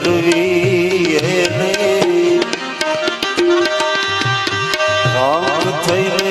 કરવી એને રામ થઈને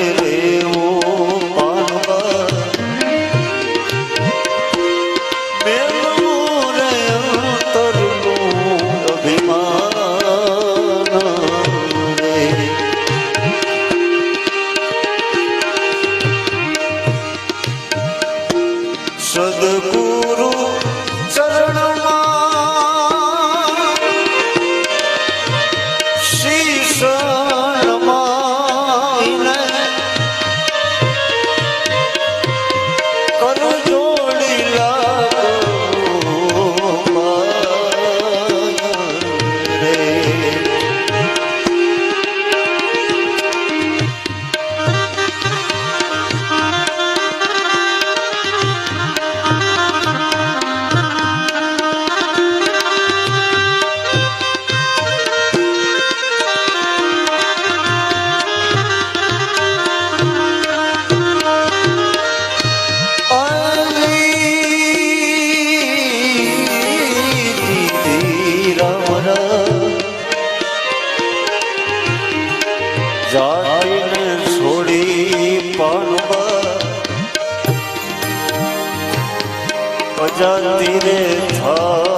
যতিরে ধর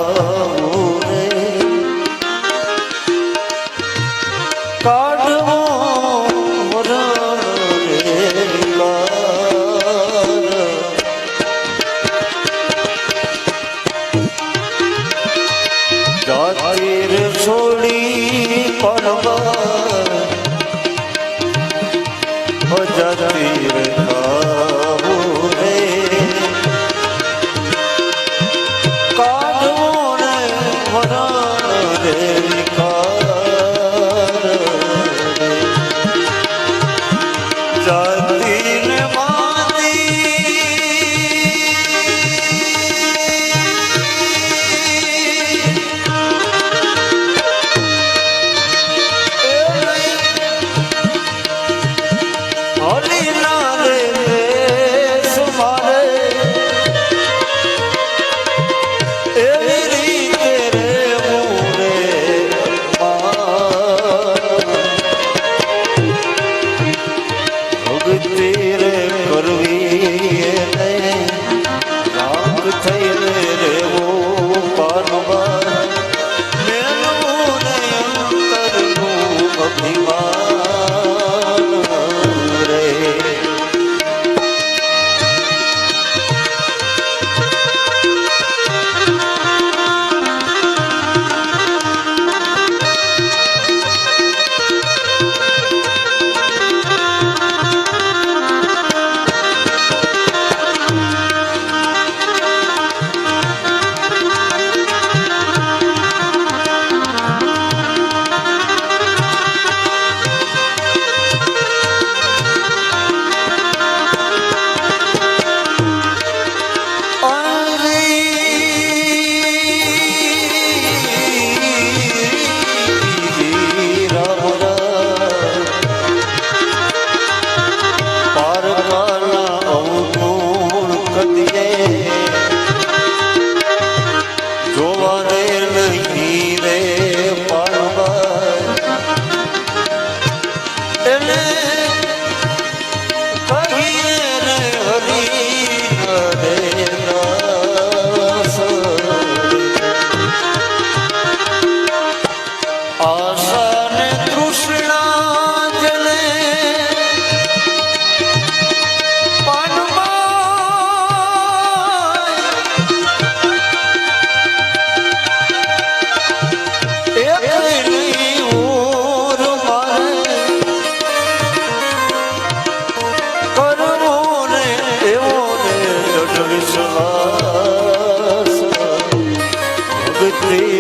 મનોહર દેવી કા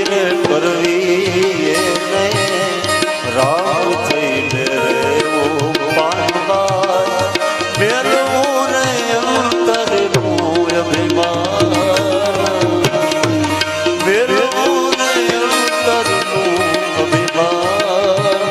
થઈને કરવી એને રામ થઈને રહેવું માનવા મેળવું ને અંતર હું અભિમાન. મેળવું ને અંતર હું અભિમાન